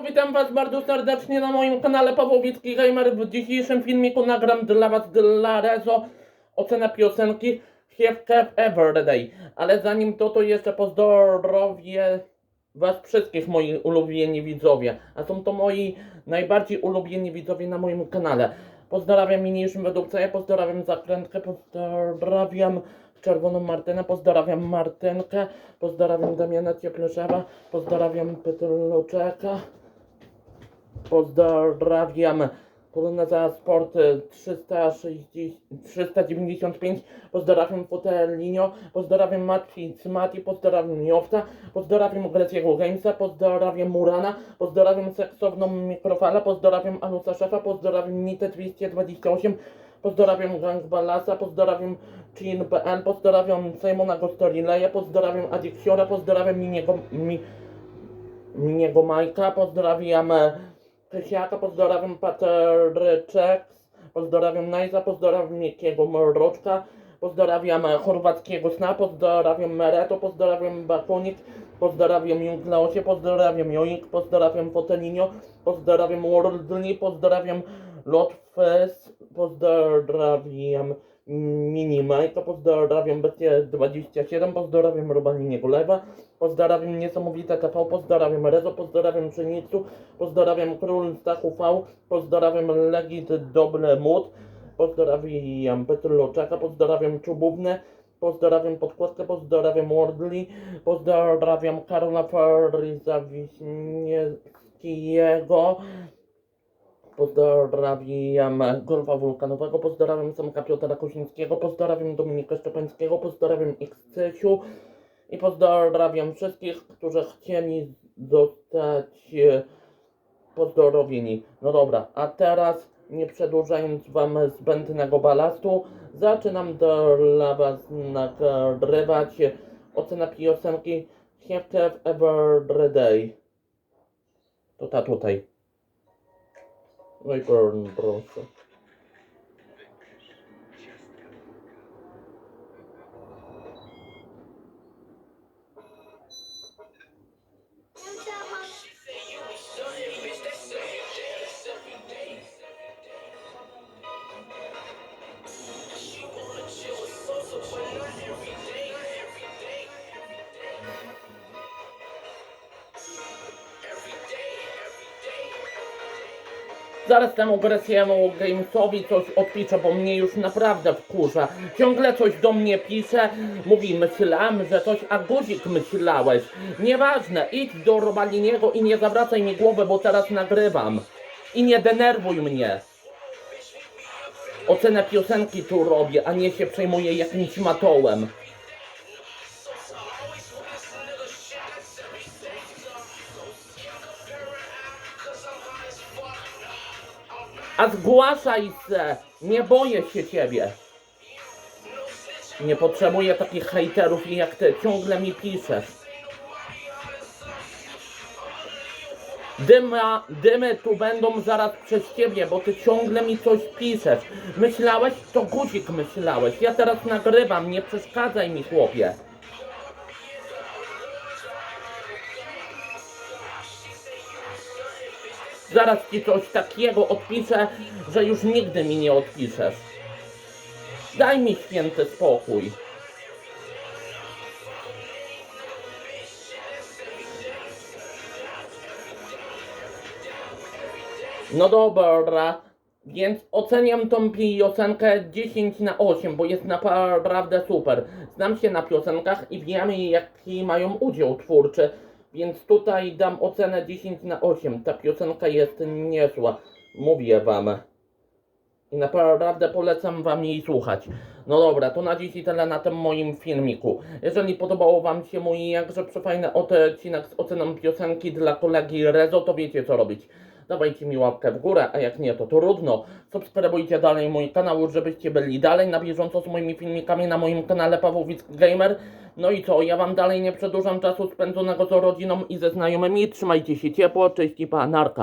Witam Was bardzo serdecznie na moim kanale Pawłowicki Gamer. W dzisiejszym filmiku nagram dla Was dla Rezo ocenę piosenki Have Have Everyday. Ale zanim to, to jeszcze pozdrowię Was wszystkich moi ulubieni widzowie. A są to moi najbardziej ulubieni widzowie na moim kanale. Pozdrawiam mniejszym według ja pozdrawiam Zakrętkę, pozdrawiam Czerwoną Martynę, pozdrawiam Martynkę, pozdrawiam Damiana Ciepleszewa, pozdrawiam Petruczeka, pozdrawiam. Poloneza Sport 360, 395, pozdrawiam Fotelinio, pozdrawiam Matwi Cmati, pozdrawiam Jowca, pozdrawiam Greciego Gamesa, pozdrawiam Murana, pozdrawiam Seksowną Mikrofalę, pozdrawiam Anusa Szefa, pozdrawiam Nite 228, pozdrawiam Gang Balasa, pozdrawiam Chin.pl, pozdrawiam Simona Gostorileja, pozdrawiam Adiksiora, pozdrawiam Miniego, mi, Miniego Majka, pozdrawiam e, Krysiaka, pozdrawiam Pateryczek, pozdrawiam Najza, pozdrawiam Mikiego Mroczka, pozdrawiam Chorwackiego Sna, pozdrawiam Mereto, pozdrawiam Bakonik, pozdrawiam Jungleosie, pozdrawiam Joik, pozdrawiam Fotelinio, pozdrawiam Worldly, pozdrawiam Lotfest, pozdrawiam Minimajka, pozdrawiam Bestie27, pozdrawiam Robaliniego Lewa, pozdrawiam Niesamowite TV, pozdrawiam Rezo, pozdrawiam Pszenicu, pozdrawiam Król Stachu V, pozdrawiam Legit Doble Mód, pozdrawiam Petruloczaka, pozdrawiam Czubówne, pozdrawiam Podkładkę, pozdrawiam Wordly, pozdrawiam Karola Faryza Wiśniewskiego, Pozdrawiam Golfa Wulkanowego, pozdrawiam Samka Piotra Kozińskiego, pozdrawiam Dominika Szczepańskiego, pozdrawiam Xcysiu i pozdrawiam wszystkich, którzy chcieli zostać e, pozdrowieni. No dobra, a teraz nie przedłużając Wam zbędnego balastu, zaczynam dla Was nagrywać ocenę piosenki Have to every day. To ta tutaj. No i burn, proszę. Zaraz temu Gresiemu Gamesowi coś odpiszę, bo mnie już naprawdę wkurza. Ciągle coś do mnie pisze, mówi myślałem, że coś, a guzik myślałeś. Nieważne, idź do Robaliniego i nie zawracaj mi głowy, bo teraz nagrywam. I nie denerwuj mnie. Ocenę piosenki tu robię, a nie się przejmuję jakimś matołem. A zgłaszaj se! Nie boję się ciebie! Nie potrzebuję takich hejterów jak ty. Ciągle mi piszesz. Dyma, dymy tu będą zaraz przez ciebie, bo ty ciągle mi coś piszesz. Myślałeś? To guzik myślałeś. Ja teraz nagrywam, nie przeszkadzaj mi chłopie. Zaraz ci coś takiego odpiszę, że już nigdy mi nie odpiszesz. Daj mi święty spokój. No dobra, więc oceniam tą piosenkę 10 na 8, bo jest naprawdę super. Znam się na piosenkach i wiem jaki mają udział twórczy, więc tutaj dam ocenę 10 na 8. Ta piosenka jest niezła, mówię wam. I naprawdę polecam wam jej słuchać. No dobra, to na dziś tyle na tym moim filmiku. Jeżeli podobało wam się mój jakże przefajny odcinek z oceną piosenki dla kolegi Rezo, to wiecie co robić. Dawajcie mi łapkę w górę, a jak nie, to trudno. Subskrybujcie dalej mój kanał, żebyście byli dalej na bieżąco z moimi filmikami na moim kanale Pawłowicki Gamer. No i co, ja wam dalej nie przedłużam czasu spędzonego z rodziną i ze znajomymi. Trzymajcie się ciepło, cześć i pa, narka.